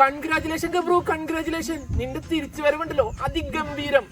Congratulation ഗബ്രു congratulation നിന്റെ തിരിച്ചു വരവുണ്ടല്ലോ അതിഗംഭീരം.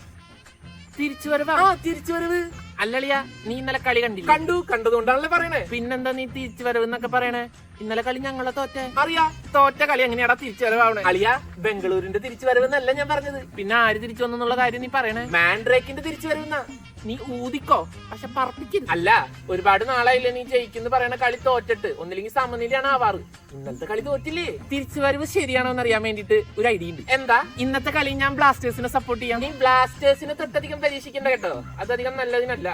തിരിച്ചു വരവാ ആ തിരിച്ചു വരവ് അല്ലളിയ നീ ഇന്നലെ കളി കണ്ടില്ല? കണ്ടു. കണ്ടതുകൊണ്ടാണല്ലേ പറയണേ. പിന്നെന്താ നീ തിരിച്ചു വരവ് എന്നൊക്കെ പറയണേ? ഇന്നലെ കളി ഞങ്ങളെ തോറ്റേ. അറിയാ. തോറ്റ കളി എങ്ങനെയാടാ തിരിച്ചു വരവാവണേ അളിയ ബംഗളൂരിന്റെ തിരിച്ചു വരവെന്നല്ല ഞാൻ പറഞ്ഞത്. പിന്നെ ആര് തിരിച്ചു വന്നുള്ള കാര്യം നീ പറയണേ? മാൻഡ്രേക്കിന്റെ തിരിച്ചു വരവുന്ന നീ ഊതിക്കോ? പക്ഷെ പറപ്പിക്കരുത്. അല്ല ഒരുപാട് നാളായില്ല നീ ജയിക്കുന്നു പറയണ കളി തോറ്റിട്ട്. ഒന്നില്ലെങ്കിൽ സമനിലയാണ് ആവാറ്. ഇന്നത്തെ കളി തോറ്റില്ലേ? തിരിച്ചു വരവ് ശരിയാണോ എന്ന് അറിയാൻ വേണ്ടിട്ട് ഒരു ഐഡിയ ഉണ്ട്. എന്താ? ഇന്നത്തെ കളി ഞാൻ ബ്ലാസ്റ്റേഴ്സിനെ സപ്പോർട്ട് ചെയ്യാം. നീ ബ്ലാസ്റ്റേഴ്സിനെ തൊട്ടധികം പരീക്ഷിക്കണ്ട കേട്ടോ. അതധികം നല്ലതിനല്ല.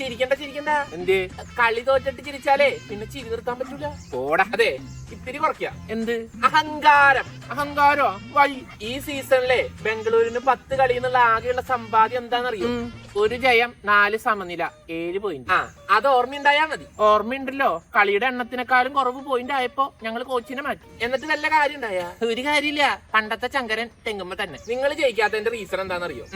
ചിരിക്കണ്ട ചിരിക്കണ്ട. എന്ത്? കളി തോറ്റിട്ട് ചിരിച്ചാലേ പിന്നെ ചിരി നിർത്താൻ പറ്റൂല. പോടാ. അതെ ഇത്തിരി കുറയ്ക്ക. എന്ത്? അഹങ്കാരം. അഹങ്കാരോ? വൈ. ഈ സീസണിലെ ബംഗളൂരിന് പത്ത് കളി എന്നുള്ള ആകെയുള്ള സമ്പാദ്യം എന്താണെന്നറിയോ. ഒരു ജയം നാല് സമനില ഏഴ് പോയിന്റ് ആ. അത് ഓർമ്മയുണ്ടായാ മതി. ഓർമ്മയുണ്ടല്ലോ. കളിയുടെ എണ്ണത്തിനെക്കാളും കുറവ് പോയിന്റ് ആയപ്പോ ഞങ്ങൾ കോച്ചിനെ മാറ്റി. എന്നിട്ട് നല്ല കാര്യം ഉണ്ടായ? ഒരു കാര്യമില്ല. പണ്ടത്തെ ചങ്കരൻ തെങ്ങുമ്പോ തന്നെ. നിങ്ങൾ ജയിക്കാത്തതിന്റെ റീസൺ എന്താണെന്നറിയോ.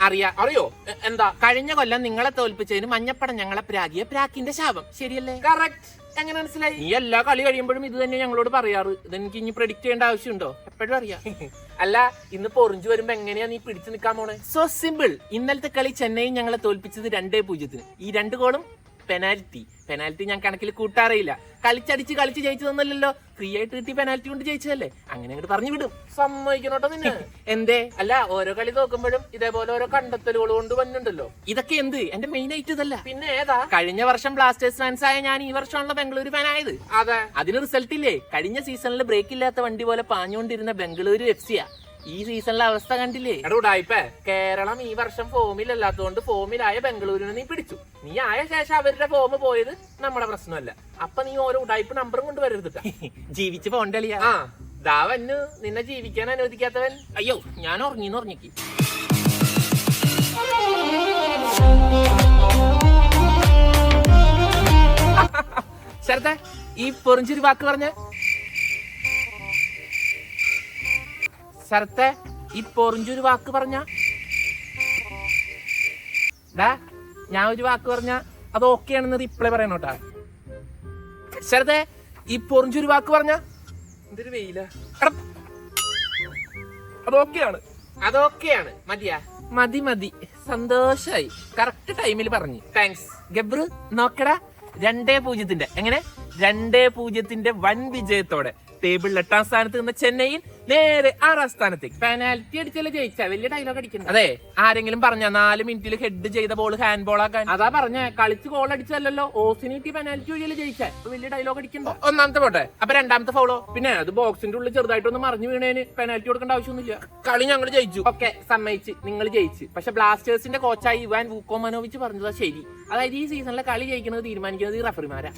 അറിയാ അറിയോ? എന്താ? കഴിഞ്ഞ കൊല്ലം നിങ്ങളെ തോൽപ്പിച്ചതിന് മഞ്ഞപ്പടം ഞങ്ങളെ പ്രാഗിയ പ്രാക്കിന്റെ ശാപം. ശരിയല്ലേ? കറക്റ്റ് എങ്ങനെ മനസ്സിലായി? നീ എല്ലാ കളി കഴിയുമ്പോഴും ഇത് തന്നെ ഞങ്ങളോട് പറയാറ്. ഇതെനിക്ക് ഇനി പ്രഡിക്റ്റ് ചെയ്യേണ്ട ആവശ്യമുണ്ടോ? എപ്പോഴും അറിയാം. അല്ല ഇന്ന് പൊറിഞ്ചു വരുമ്പോ എങ്ങനെയാ നീ പിടിച്ചു നിക്കാൻ പോണേ? സോ സിമ്പിൾ ഇന്നലത്തെ കളി ചെന്നൈ ഞങ്ങളെ തോൽപ്പിച്ചത് രണ്ടേ പൂജ്യത്തിന്. ഈ രണ്ട് ഗോളും പെനാൽറ്റി പെനാൽറ്റി ഞാൻ കണക്കിൽ കൂട്ടാറിയില്ല. കളിച്ചടിച്ച് കളിച്ച് ജയിച്ചതൊന്നല്ലല്ലോ ഫ്രീ ആയിട്ട് കിട്ടി പെനാൽറ്റി കൊണ്ട് ജയിച്ചതല്ലേ? അങ്ങനെ അങ്ങോട്ട് പറഞ്ഞു വിടും. സമ്മതിക്കണോട്ടോ നിന്നെ. എന്തേ? അല്ല ഓരോ കളി നോക്കുമ്പോഴും ഇതേപോലെ ഓരോ കണ്ടെത്തലുകൾ കൊണ്ട് വന്നിട്ടുണ്ടല്ലോ. ഇതൊക്കെ എന്ത്? എന്റെ മെയിൻ ആയിട്ട് ഇതല്ല. പിന്നെ ഏതാ? കഴിഞ്ഞ വർഷം ബ്ലാസ്റ്റേഴ്സ് ഫാൻസ് ആയ ഞാൻ ഈ വർഷമാണല്ലോ ബംഗളൂരു ഫാൻ ആയത്. അതെ. അതിന് റിസൾട്ട് ഇല്ലേ? കഴിഞ്ഞ സീസണിൽ ബ്രേക്ക് ഇല്ലാത്ത വണ്ടി പോലെ പാഞ്ഞുകൊണ്ടിരുന്ന ബംഗളൂരു എഫ് സിയാ ഈ സീസണിലെ അവസ്ഥ കണ്ടില്ലേ? എടാ ഉടായിപ്പേ കേരളം ഈ വർഷം ഫോമിലല്ലാത്തതുകൊണ്ട് ഫോമിലായ ബംഗളൂരുവിനെ നീ പിടിച്ചു. നീ ആയ ശേഷം അവരുടെ ഫോം പോയത് നമ്മുടെ പ്രശ്നമല്ല. അപ്പൊ നീ ഓരോ ഉടായ്പ നമ്പറും കൊണ്ട് വരരുത് ജീവിച്ച് പോണ്ടലിയാ ആ ദാവന്നു നിന്നെ ജീവിക്കാൻ അനുവദിക്കാത്തവൻ. അയ്യോ ഞാൻ ഉറങ്ങിന്ന് ഉറങ്ങിക്ക്. ശരത്തെ ഈ പൊറിഞ്ചൊരു വാക്ക് പറഞ്ഞ ശരത്തെ ഈ പൊറിഞ്ചൊരു വാക്ക് പറഞ്ഞ? ഡാ ഞാൻ ഒരു വാക്ക് പറഞ്ഞ അത് ഓക്കെ ആണെന്ന് റിപ്ലൈ പറയണോട്ടാ ശരത്തെ ഈ പൊറിഞ്ചൊരു വാക്ക് പറഞ്ഞ? എന്തൊരു വെയില. അത് ഓക്കെയാണ് അതൊക്കെയാണ് മതിയാ. മതി മതി. സന്തോഷായി. കറക്റ്റ് ടൈമിൽ പറഞ്ഞു. താങ്ക്സ് ഗബ്രു നോക്കടാ. രണ്ടേ പൂജ്യത്തിന്റെ എങ്ങനെ? രണ്ടേ പൂജ്യത്തിന്റെ വൻ വിജയത്തോടെ ടേബിളിൽ എട്ടാം സ്ഥാനത്ത് നിന്ന ചെന്നൈയിൽ നേരെ ആറാം സ്ഥാനത്തേക്ക് പെനാൽറ്റി അടിച്ചല്ലേ ജയിച്ച? വലിയ ഡയലോഗ് അടിക്കുന്നത് അതെ ആരെങ്കിലും പറഞ്ഞ നാല് മിനിറ്റിൽ ഹെഡ് ചെയ്ത ബോൾ ഹാൻഡ് ബോൾ ആക്കാൻ. അതാ പറഞ്ഞ കളിച്ച് ഗോൾ അടിച്ചല്ലോ ഓസിനിറ്റി പെനാൽറ്റി വഴിയല്ലേ ജയിച്ച? വലിയ ഡയലോഗ് അടിക്കണ്ടോ. ഒന്നാമത്തെ പോട്ടെ. അപ്പൊ രണ്ടാമത്തെ ഫൗളോ പിന്നെ അത് ബോക്സിന്റെ ഉള്ളിൽ ചെറുതായിട്ടൊന്ന് മറിഞ്ഞു വീണേന് പെനാൽറ്റി കൊടുക്കേണ്ട ആവശ്യമൊന്നുമില്ല. കളി ഞങ്ങൾ ജയിച്ചു. ഓക്കെ സമ്മതിച്ച്. നിങ്ങൾ ജയിച്ച്. പക്ഷെ ബ്ലാസ്റ്റേഴ്സിന്റെ കോച്ചായി ഇവാൻ വൂക്കോ മനോവിച്ച് പറഞ്ഞതാ ശരി. അതായത് ഈ സീസണിലെ കളി ജയിക്കുന്നത് തീരുമാനിക്കുന്നത് ഈ റഫറിമാരാ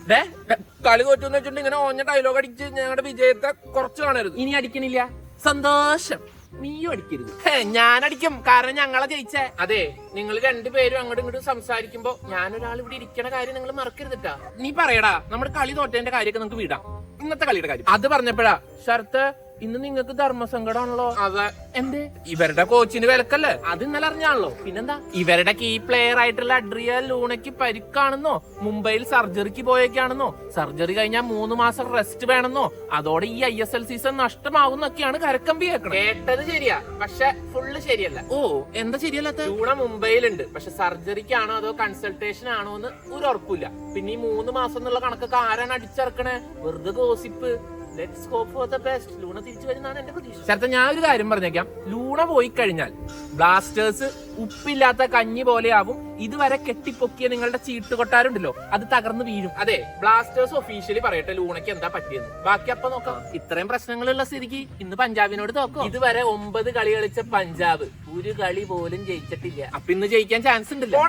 കളി തോറ്റെന്ന് വെച്ചിട്ട് ഇങ്ങനെ ഓഞ്ഞ ഡയലോഗ് അടിച്ച് ഞങ്ങളുടെ വിജയത്തെ കുറച്ച് കാണരുത്. ഇനി അടിക്കണില്ല. സന്തോഷം. നീയും അടിക്കരുത് ഞാൻ അടിക്കും കാരണം ഞങ്ങളെ ജയിച്ചേ. അതെ നിങ്ങൾ രണ്ടുപേരും അങ്ങോട്ടും ഇങ്ങോട്ടും സംസാരിക്കുമ്പോ ഞാനൊരാൾ ഇവിടെ ഇരിക്കണ കാര്യം നിങ്ങൾ മറക്കരുതിട്ടാ. നീ പറയടാ നമ്മുടെ കളി തോറ്റേന്റെ കാര്യമൊക്കെ നമുക്ക് വിടാം. ഇന്നത്തെ കളിയുടെ കാര്യം. അത് പറഞ്ഞപ്പോഴാ ഷർത്ത് ഇന്ന് നിങ്ങൾക്ക് ധർമ്മസങ്കടമാണല്ലോ. അതെ. എന്തേ? ഇവരുടെ കോച്ചിന് വിലക്കല്ലേ? അത് ഇന്നലെ അറിഞ്ഞാണല്ലോ. പിന്നെന്താ? ഇവരുടെ കീ പ്ലെയർ ആയിട്ടുള്ള അഡ്രിയ ലൂണയ്ക്ക് പരിക്കാണെന്നോ മുംബൈയിൽ സർജറിക്ക് പോയേക്കാണെന്നോ സർജറി കഴിഞ്ഞാൽ മൂന്ന് മാസം റെസ്റ്റ് വേണമെന്നോ അതോടെ ഈ ഐ എസ് എൽ സീസൺ നഷ്ടമാകുന്നൊക്കെയാണ് കരക്കമ്പി കേട്ടത് ശരിയാ. പക്ഷെ ഫുള്ള് ശരിയല്ല. ഓ എന്താ ശരിയല്ലാത്ത? ലൂണ മുംബൈയിലുണ്ട്. പക്ഷെ സർജറിക്കാണോ അതോ കൺസൾട്ടേഷൻ ആണോ എന്ന് ഒരു ഉറപ്പില്ല. പിന്നെ ഈ മൂന്ന് മാസം എന്നുള്ള കണക്കൊക്കെ ആരാണ് അടിച്ചിറക്കണേ? വെറുതെ gossip let's hope for the best Luna തിരിച്ചു വരുന്നതാണ് എന്റെ പ്രതീക്ഷ. ചേർത്ത ഞാൻ ഒരു കാര്യം പറഞ്ഞേക്കാം. ലൂണ പോയി കഴിഞ്ഞാൽ ബ്ലാസ്റ്റേഴ്സ് ഉപ്പില്ലാത്ത കഞ്ഞി പോലെയാവും. ഇതുവരെ കെട്ടിപ്പൊക്കിയ നിങ്ങളുടെ ചീട്ടുകൊട്ടാരുണ്ടല്ലോ അത് തകർന്നു വീഴും. അതെ ബ്ലാസ്റ്റേഴ്സ് ഒഫീഷ്യലി പറയട്ടെ ലൂണയ്ക്ക് എന്താ പറ്റിയെന്ന്. ബാക്കി അപ്പൊ നോക്കാം. ഇത്രയും പ്രശ്നങ്ങളുള്ള സ്ഥിതിക്ക് ഇന്ന് പഞ്ചാബിനോട് തോക്കോ? ഇതുവരെ ഒമ്പത് കളി കളിച്ച പഞ്ചാബ് ഒരു കളി പോലും ജയിച്ചിട്ടില്ല. അപ്പൊ ഇന്ന് ജയിക്കാൻ ചാൻസ് ഉണ്ടല്ലോ.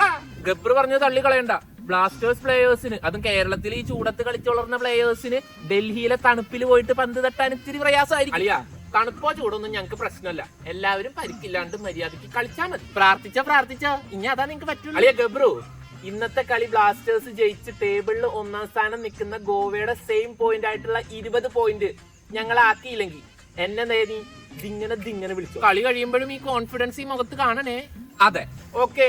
ഗബ്രു പറഞ്ഞത് തള്ളി കളയണ്ട ബ്ലാസ്റ്റേഴ്സ് പ്ലേയേഴ്സിന് അതും കേരളത്തിൽ ഈ ചൂടത്ത് കളിച്ചു വളർന്ന പ്ലേയേഴ്സിന് ഡൽഹിയിലെ തണുപ്പിൽ പോയിട്ട് പന്ത് തട്ടാൻ ഇത്തിരി പ്രയാസമായിരിക്കും. അളിയാ തണുപ്പോ ചൂടൊന്നും ഞങ്ങൾക്ക് പ്രശ്നമല്ല. എല്ലാവരും പരിക്കില്ലാണ്ട് മര്യാദയ്ക്ക് കളിച്ചാൽ മതി. പ്രാർത്ഥിച്ച പ്രാർത്ഥിച്ച. ഇനി അതാ നിങ്ങക്ക് പറ്റുള്ളൂ അളിയ ഗബ്രു ഇന്നത്തെ കളി ബ്ലാസ്റ്റേഴ്സ് ജയിച്ച് ടേബിളിൽ ഒന്നാം സ്ഥാനം നിൽക്കുന്ന ഗോവയുടെ സെയിം പോയിന്റ് ആയിട്ടുള്ള ഇരുപത് പോയിന്റ് ഞങ്ങൾ ആക്കിയില്ലെങ്കിൽ എന്നെ നേടി ദിങ്ങനെ ദിങ്ങനെ വിളിച്ചു. കളി കഴിയുമ്പോഴും ഈ കോൺഫിഡൻസ് ഈ മുഖത്ത് കാണണേ. അതെ. ഓക്കെ